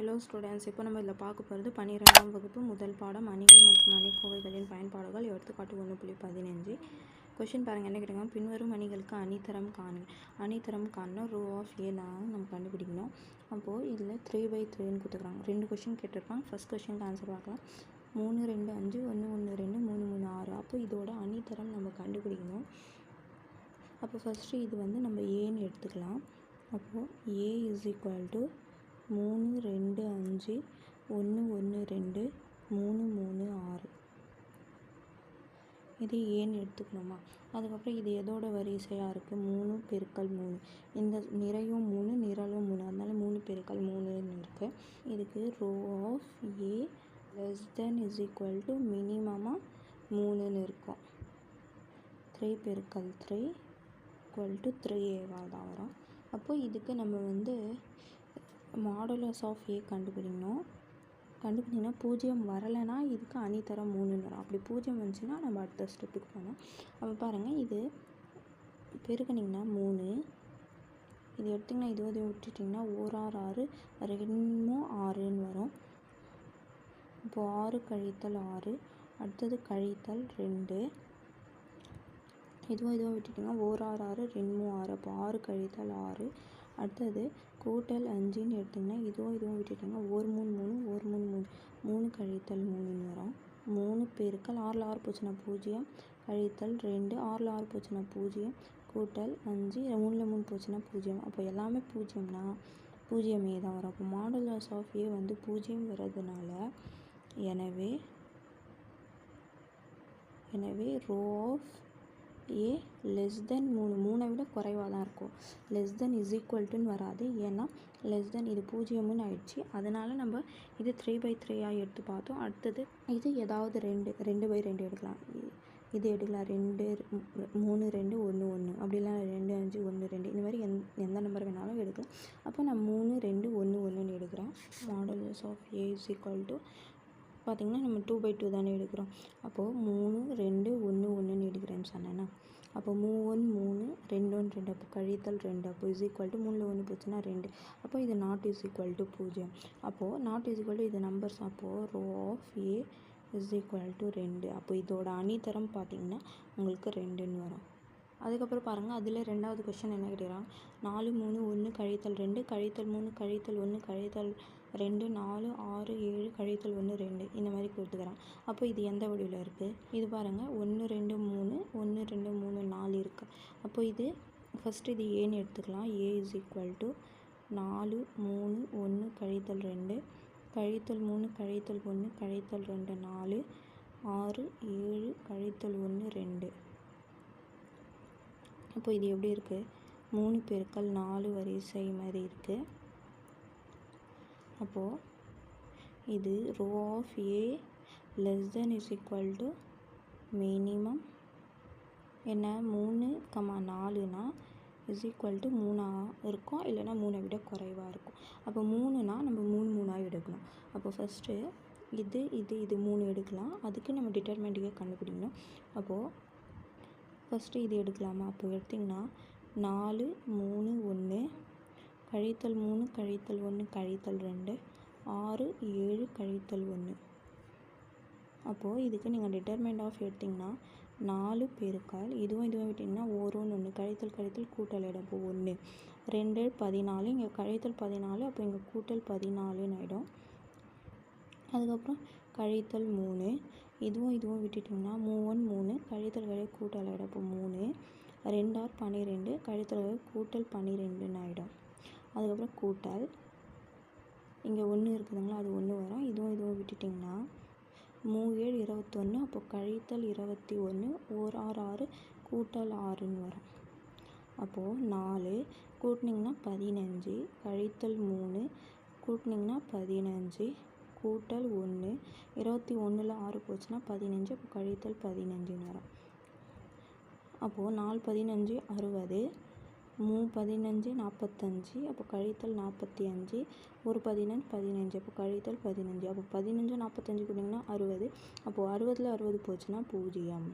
Hello students இப்போ நம்ம இதில் பார்க்க போகிறது பன்னிரெண்டாம் வகுப்பு முதல் பாடம் அணிகள் மற்றும் அணிக்கோவைகளின் பயன்பாடுகள். எடுத்துக்காட்டு ஒன்று புள்ளி பதினஞ்சு கொஷின் பாருங்கள் என்ன கேட்டாங்க பின்வரும் அணிகளுக்கு அணித்தரம் காணுங்க அணித்தரம் காணணும் ரோ ஆஃப் ஏலாம் நம்ம கண்டுபிடிக்கணும். அப்போது இதில் த்ரீ பை த்ரீன்னு கொடுத்துக்குறாங்க ரெண்டு கொஷின் கேட்டிருப்பாங்க. ஃபஸ்ட் கொஷினுக்கு ஆன்சர் பார்க்கலாம். மூணு ரெண்டு அஞ்சு ஒன்று ஒன்று ரெண்டு மூணு மூணு ஆறு. அப்போ இதோட அணித்தரம் நம்ம கண்டுபிடிக்கணும். அப்போ ஃபஸ்ட்டு இது வந்து நம்ம ஏன்னு எடுத்துக்கலாம். அப்போது ஏ இஸ் ஈக்குவல் டு மூணு ரெண்டு அஞ்சு ஒன்று ஒன்று ரெண்டு மூணு மூணு ஆறு. இது ஏன்னு எடுத்துக்கணுமா? அதுக்கப்புறம் இது எதோட வரிசையாக இருக்குது மூணு பெருக்கல் மூணு. இந்த நிறையும் மூணு நிரலும் மூணு. அதனால மூணு பெருக்கல் மூணுன்னு இருக்குது இதுக்கு rho of A less than is equal to மினிமமாக மூணுன்னு இருக்கும். த்ரீ பெருக்கல் த்ரீ ஈக்குவல் டு த்ரீ ஏவாக தான் வரும். அப்போது இதுக்கு நம்ம வந்து மாடுலஸ் ஆஃப் ஏ கண்டுபிடிக்கணும். கண்டுபிடிச்சிங்கன்னா பூஜ்ஜியம் வரலைன்னா இதுக்கு அணித்தரம் மூணுன்னு வரும். அப்படி பூஜ்ஜியம் வந்துச்சுன்னா நம்ம அடுத்த ஸ்டெப்புக்கு போகணும். அப்போ பாருங்கள் இது பெருக்கணிங்கன்னா மூணு. இது எடுத்திங்கன்னா இதுவதையும் இது விட்டுட்டிங்கன்னா ஓர் ஆறு ஆறு ரெண்டும் ஆறுன்னு வரும். இப்போது ஆறு கழித்தல் ஆறு அடுத்தது கழித்தல் ரெண்டு. இதுவும் இதுவும் விட்டுட்டிங்கன்னா ஓர் ஆறு ஆறு ரெண்டு ஆறு. அப்போ ஆறு கழித்தல் ஆறு அடுத்தது கூட்டல் அஞ்சுன்னு எடுத்திங்கன்னா இதுவும் இதுவும் விட்டுட்டாங்க. ஒரு மூணு மூணு ஒரு மூணு மூணு. மூணு கழித்தல் மூணுன்னு வரும். மூணு பெருக்கல் ஆறில் ஆறு போச்சுன்னா பூஜ்ஜியம். கழித்தல் ரெண்டு ஆறில் ஆறு போச்சுன்னா பூஜ்ஜியம். கூட்டல் அஞ்சு மூணில் மூணு போச்சுன்னா பூஜ்ஜியம். அப்போ எல்லாமே பூஜ்ஜியம்னா பூஜ்ஜியமே தான் வரும். அப்போ மாடுலஸ் ஆஃப் ஏ வந்து பூஜ்ஜியம் வர்றதுனால எனவே எனவே rho of A less than மூணு மூணை விட குறைவாக தான் இருக்கும் லெஸ் தென் இஸ் ஈக்குவல்ட்டுன்னு வராது. ஏன்னா லெஸ் தென் இது பூஜ்ஜியம்னு ஆயிடுச்சு. அதனால் நம்ம இது த்ரீ பை த்ரீயாக எடுத்து பார்த்தோம். அடுத்தது இது ஏதாவது ரெண்டு ரெண்டு பை ரெண்டு எடுக்கலாம். இது எடுக்கலாம். ரெண்டு மூணு ரெண்டு ஒன்று ஒன்று அப்படிலாம் ரெண்டு அஞ்சு ஒன்று ரெண்டு. இந்த மாதிரி எந் எந்த நம்பர் வேணாலும் எடுக்கலாம். அப்போ நான் மூணு ரெண்டு ஒன்று ஒன்றுன்னு எடுக்கிறேன். Modulus of A is equal to பார்த்திங்கன்னா நம்ம டூ பை டூ தானே எடுக்கிறோம். அப்போது மூணு ரெண்டு ஒன்று ஒன்றுன்னு எடுக்கிறேன்னு சொன்னேன்னா? அப்போ மூணு மூணு ரெண்டு ஒன்று ரெண்டு. அப்போ கழித்தல் ரெண்டு. அப்போ இஸ் ஈக்குவல் டு மூணில் ஒன்று போச்சுன்னா ரெண்டு. அப்போ இது நாட் இஸ் ஈக்குவல் டு பூஜ்ஜியம். அப்போது நாட் இஸ் ஈக்குவல் டு இது நம்பர்ஸ் அப்போது rho of A is equal to ரெண்டு. அப்போ இதோட அணிதரம் பார்த்திங்கன்னா உங்களுக்கு ரெண்டுன்னு வரும். அதுக்கப்புறம் பாருங்கள் அதில் ரெண்டாவது கொஷின் என்ன கேட்குறாங்க நாலு மூணு ஒன்று கழித்தல் ரெண்டு கழித்தல் மூணு கழித்தல் ஒன்று கழித்தல் ரெண்டு நாலு ஆறு ஏழு கழித்தல் ஒன்று ரெண்டு இந்த மாதிரி கொடுத்துக்கிறான். அப்போ இது எந்த வடிவில் இருக்குது இது பாருங்கள் ஒன்று ரெண்டு மூணு ஒன்று ரெண்டு மூணு நாலு இருக்குது அப்போ இது ஃபஸ்ட்டு இது ஏன்னு எடுத்துக்கலாம். ஏ இஸ் ஈக்குவல் டு நாலு மூணு ஒன்று கழித்தல் ரெண்டு கழித்தல் மூணு கழித்தல் ஒன்று கழித்தல் ரெண்டு நாலு ஆறு ஏழு கழித்தல் ஒன்று ரெண்டு. அப்போ இது எப்படி இருக்குது மூணு பெருக்கல் நாலு வரிசை மாதிரி இருக்குது அப்போது இது row of A less than is equal to minimum என்ன? மூணு கமா நாலுனா இஸ் ஈக்குவல் டு மூணாக இருக்கும் இல்லைனா மூணை விட குறைவாக இருக்கும் அப்போ மூணுனா நம்ம மூணு மூணாக எடுக்கணும். அப்போ ஃபஸ்ட்டு இது இது இது மூணு எடுக்கலாம். அதுக்கு நம்ம டிட்டர்மெண்ட்டுக்கே கண்டுபிடிக்கணும். அப்போது ஃபஸ்ட்டு இது எடுக்கலாமா? அப்போ எடுத்திங்கன்னா நாலு மூணு ஒன்று கழித்தல் மூணு கழித்தல் ஒன்று கழித்தல் ரெண்டு. ஆறு ஏழு கழித்தல் ஒன்று அப்போது இதுக்கு நீங்கள் டிட்டர்மெண்ட் ஆஃப் எடுத்திங்கன்னா நாலு பெருக்கால் இதுவும் இதுவும் விட்டிங்கன்னா ஓரோன்னு ஒன்று கழித்தல் கழித்தல் கூட்டல் இடம் ஒன்று ரெண்டு பதினாலு. இங்கே கழித்தல் பதினாலு அப்போ இங்கே கூட்டல் பதினாலுன்னு ஆகிடும் அதுக்கப்புறம் கழித்தல் மூணு. இதுவும் இதுவும் விட்டுட்டிங்கன்னா மூவன் மூணு. கழித்தல் கழி கூட்டல் ஆகிடும் மூணு. ரெண்டார் பன்னிரெண்டு கழித்தல் கூட்டல் பன்னிரெண்டுன்னு ஆகிடும் அதுக்கப்புறம் கூட்டல். இங்கே ஒன்று இருக்குதுங்களா? அது ஒன்று வரும். இதுவும் இதுவும் விட்டுட்டிங்கன்னா மூ ஏழு இருபத்தொன்று அப்போ கழித்தல் இருபத்தி ஒன்று ஓர் ஆறு ஆறு கூட்டல் ஆறுன்னு வரும். அப்போது நாலு கூட்டினிங்கன்னா பதினஞ்சு கழித்தல் மூணு கூட்டினிங்கன்னா பதினஞ்சு கூட்டல் ஒன்று இருபத்தி ஒன்றில் ஆறு போச்சுன்னா பதினஞ்சு அப்போ கழித்தல் பதினஞ்சுன்னு வரும். அப்போது நாலு பதினஞ்சு அறுபது மூ பதினஞ்சு நாற்பத்தஞ்சு அப்போ கழித்தல் நாற்பத்தி அஞ்சு ஒரு பதினஞ்சு பதினஞ்சு அப்போ கழித்தல் பதினஞ்சு அப்போ பதினஞ்சு நாற்பத்தஞ்சு கொடுங்கன்னா அறுபது அப்போது அறுபதில் அறுபது போச்சுன்னா பூஜ்ஜியம்.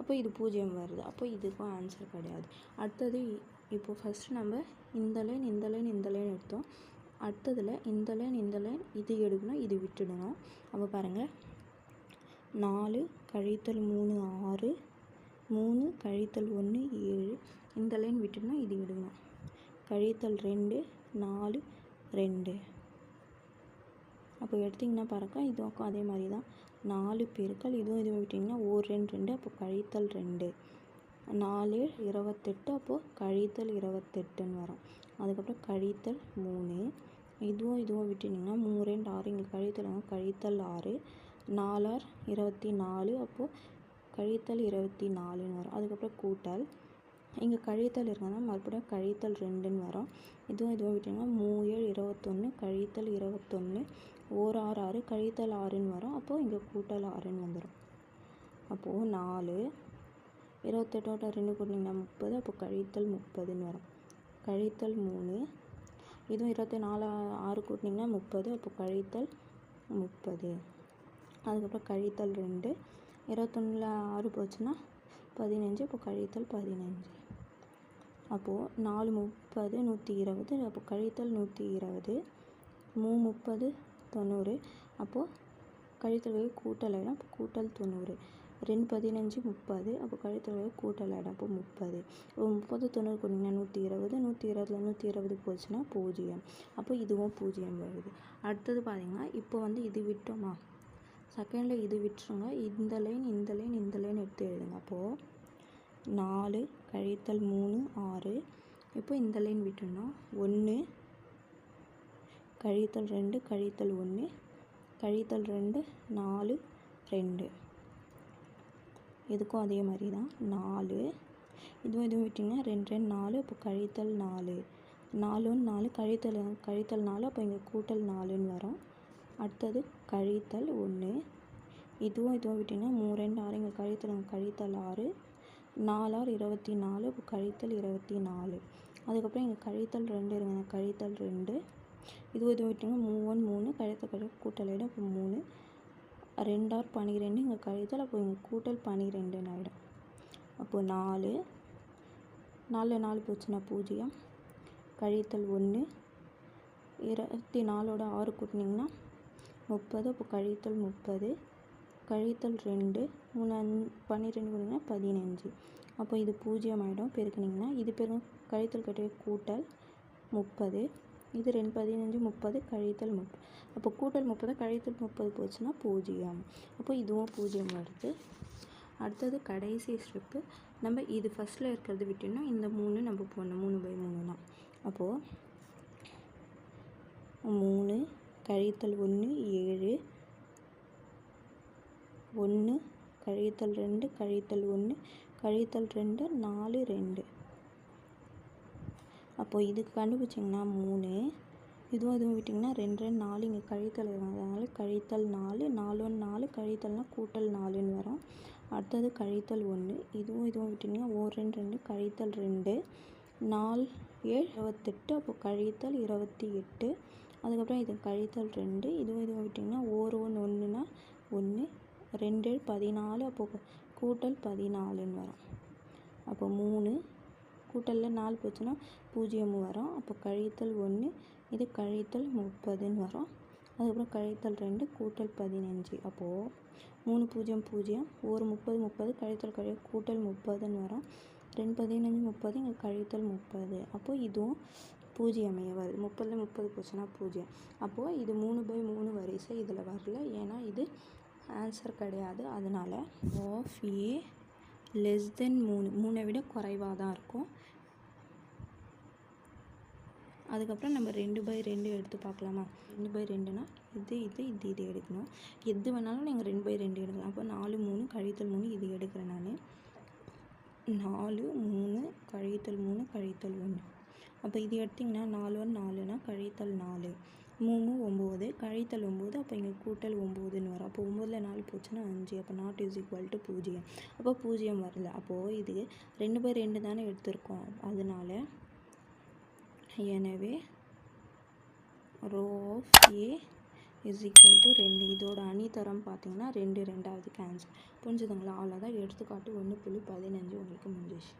அப்போ இது பூஜ்ஜியம் வருது. அப்போ இதுக்கும் ஆன்சர் கிடையாது. அடுத்தது இப்போ ஃபஸ்ட்டு நம்ம இந்த லைன் இந்த லைன் இந்த லைன் எடுத்தோம். அடுத்ததில் இந்த லைன் இந்த லைன் இது எடுக்கணும் இது விட்டுடணும். அப்போ பாருங்கள் நாலு கழித்தல் மூணு ஆறு மூணு கழித்தல் ஒன்று ஏழு இந்த லைன் விட்டுனா இது விடுவோம். கழித்தல் ரெண்டு நாலு ரெண்டு. அப்போ எடுத்திங்கன்னா பாருங்க இதுவும் அதே மாதிரி தான். நாலு பேருக்கள் இதுவும் இதுவும் விட்டிங்கன்னா ஒரு ரெண்டு ரெண்டு அப்போ கழித்தல் ரெண்டு. நாலு இருபத்தெட்டு அப்போது கழித்தல் இருபத்தெட்டுன்னு வரும். அதுக்கப்புறம் கழித்தல் மூணு. இதுவும் இதுவும் விட்டிங்கன்னா மூணு ரெண்டு ஆறு. இங்கே கழித்தல் கழித்தல் ஆறு. நாலார் இருபத்தி நாலு அப்போது கழித்தல் இருபத்தி நாலுன்னு வரும். அதுக்கப்புறம் கூட்டல். இங்கே கழித்தல் இருக்கிறதுனால மறுபடியும் கழித்தல் ரெண்டுன்னு வரும். இதுவும் இதுவும் விட்டிங்கன்னா மூணு ஏழு இருபத்தொன்று கழித்தல் இருபத்தொன்று ஓர் ஆறு ஆறு கழித்தல் ஆறுன்னு வரும். அப்போது இங்கே கூட்டல் ஆறுன்னு வந்துடும். அப்போது நாலு இருபத்தெட்டோட ரெண்டு கூட்டிங்கன்னா முப்பது அப்போ கழித்தல் முப்பதுன்னு வரும். கழித்தல் மூணு இதுவும் இருபத்தி நாலு ஆறு கூட்டினீங்கன்னா முப்பது அப்போ கழித்தல் முப்பது. அதுக்கப்புறம் கழித்தல் ரெண்டு இருபத்தொன்னில் ஆறு போச்சுன்னா பதினஞ்சு இப்போ கழித்தல் பதினஞ்சு. அப்போது நாலு முப்பது நூற்றி இருபது அப்போ கழித்தல் நூற்றி இருபது மூ முப்பது தொண்ணூறு அப்போது கழித்தல் வகை கூட்டல் ஆகிடும் அப்போ கூட்டல் தொண்ணூறு. ரெண்டு பதினஞ்சு முப்பது அப்போ கழித்தல் வகை கூட்டல் ஆகிடும் அப்போ முப்பது. இப்போ முப்பது தொண்ணூறு கூட்டிங்கன்னா நூற்றி இருபது நூற்றி இருபதுல நூற்றி இருபது போச்சுன்னா பூஜ்ஜியம். அப்போ இதுவும் பூஜ்ஜியம் வருது. அடுத்தது பார்த்திங்கன்னா இப்போ வந்து இது விட்டோமா? செகண்டில் இது விட்டுருங்க இந்த லைன் இந்த லைன் இந்த லைன் எடுத்து எழுதுங்க. அப்போது நாலு கழித்தல் மூணு ஆறு. இப்போ இந்த லைன் விட்டோன்னா ஒன்று கழித்தல் ரெண்டு கழித்தல் ஒன்று. கழித்தல் ரெண்டு நாலு ரெண்டு. இதுக்கும் அதே மாதிரி தான். நாலு. இதுவும் இதுவும் விட்டிங்கன்னா ரெண்டு ரெண்டு நாலு. இப்போ கழித்தல் நாலு. நாலுன்னு நாலு கழித்தல் கழித்தல் நாலு. அப்போ இங்கே கூட்டல் நாலுன்னு வரும். அடுத்தது கழித்தல் ஒன்று. இதுவும் இதுவும் விட்டிங்கன்னா மூணு ரெண்டு ஆறு. இங்கே கழித்தல் கழித்தல் ஆறு. நாலாறு இருபத்தி நாலு கழித்தல் இருபத்தி நாலு. அதுக்கப்புறம் இங்கே கழித்தல் ரெண்டு இருங்க கழித்தல் ரெண்டு. இது இது விட்டுங்க மூவன் மூணு கழித்தல் கழித்தல் கூட்டல் ஆகிடும் இப்போ மூணு. ரெண்டார் பன்னிரெண்டு இங்கே கழித்தல் அப்போ இங்கே கூட்டல் பன்னிரெண்டுன்னு ஆகிடும் அப்போது நாலு. நாலு நாலு போச்சுன்னா பூஜ்ஜியம். கழித்தல் ஒன்று இருபத்தி நாலோட ஆறு கூட்டினீங்கன்னா முப்பது அப்போ கழித்தல் முப்பது. கழித்தல் ரெண்டு மூணு அஞ் பன்னிரெண்டு கூட்டிங்கன்னா பதினஞ்சு. அப்போ இது பூஜ்ஜியம் ஆகிடும் பெருக்குனிங்கன்னா இது பெரும் கழித்தல் கட்டிய கூட்டல் முப்பது. இது ரெண்டு பதினஞ்சு முப்பது கழித்தல் முப்பது அப்போ கூட்டல் முப்பது கழித்தல் முப்பது போச்சுன்னா பூஜ்ஜியம். அப்போ இதுவும் பூஜ்ஜியம் வருது அடுத்தது கடைசி ஸ்டெப்பு. நம்ம இது ஃபஸ்ட்டில் இருக்கிறது விட்டோம்னா இந்த மூணு நம்ம போடணும். மூணு பை மூணு தான். அப்போது மூணு கழித்தல் ஒன்று ஏழு ஒன்று கழித்தல் ரெண்டு கழித்தல் ஒன்று கழித்தல் ரெண்டு நாலு ரெண்டு. அப்போது இதுக்கு கண்டுபிடிச்சிங்கன்னா மூணு. இதுவும் இதுவும் விட்டிங்கன்னா ரெண்டு ரெண்டு நாலு. இங்கே கழித்தல் அதனால் கழித்தல் நாலு நாலு ஒன்று நாலு. கழித்தல்னால் கூட்டல் நாலுன்னு வரும். அடுத்தது கழித்தல் ஒன்று. இதுவும் இதுவும் விட்டிங்கன்னா ஓர் ரெண்டு ரெண்டு கழித்தல் ரெண்டு. நாலு ஏழு இருபத்தெட்டு. அப்போ கழித்தல் இருபத்தி எட்டு. அதுக்கப்புறம் இது கழித்தல் ரெண்டு. இதுவும் இதுவும் விட்டிங்கன்னா ஓர் ஒன்று ஒன்றுனா ஒன்று. ரெண்டு பதினாலு அப்போது கூட்டல் பதினாலுன்னு வரும். அப்போ மூணு கூட்டலில் நாலு போச்சுன்னா பூஜ்ஜியம் வரும். அப்போ கழித்தல் ஒன்று இது கழித்தல் முப்பதுன்னு வரும். அதுக்கப்புறம் கழித்தல் ரெண்டு கூட்டல் பதினஞ்சு. அப்போது மூணு பூஜ்ஜியம் பூஜ்ஜியம் ஒரு முப்பது முப்பது கழித்தல் கழி கூட்டல் முப்பதுன்னு வரும். ரெண்டு பதினஞ்சு முப்பது இங்கே கழித்தல் முப்பது. அப்போது இதுவும் பூஜ்ஜியமே வருது. முப்பதில் முப்பது போச்சுன்னா பூஜ்ஜியம். அப்போது இது மூணு பை மூணு வரிசை இதில் வரல. ஏன்னா இது ஆன்சர் கிடையாது. அதனால் ஆஃப் ஏ லெஸ் தென் மூணு. மூணை விட குறைவாக தான் இருக்கும். அதுக்கப்புறம் நம்ம ரெண்டு பை ரெண்டு எடுத்து பார்க்கலாமா? ரெண்டு பை ரெண்டுனா இது இது இது இது எடுக்கணும். எது வேணாலும் நீங்கள் ரெண்டு பை ரெண்டு எடுக்கலாம். அப்போ நாலு மூணு கழித்தல் மூணு இது எடுக்கிறேன் நான். நாலு மூணு கழித்தல் மூணு கழித்தல் ஒன்று. அப்போ இது எடுத்திங்கன்னா நாலு ஒன்று நாலுனா கழித்தல் நாலு. மூணு ஒம்பது கழித்தல் ஒம்பது அப்போ இங்கே கூட்டல் ஒம்பதுன்னு வரும். அப்போ ஒம்பதில் நாலு போச்சுன்னா அஞ்சு அப்போ நாட் இஸ் ஈக்குவல் டு பூஜ்ஜியம். அப்போ பூஜ்ஜியம் வரல. அப்போது இது ரெண்டு பை ரெண்டு தானே எடுத்திருக்கோம். அதனால எனவே rho of A is equal to ரெண்டு. இதோட அணித்தரம் பார்த்தீங்கன்னா ரெண்டு ரெண்டாவது கேன்சல் புரிஞ்சுதுங்களா? அவ்வளோதான். எடுத்துக்காட்டு ஒன்று புள்ளி பதினஞ்சு உங்களுக்கு முடிஞ்சிச்சு.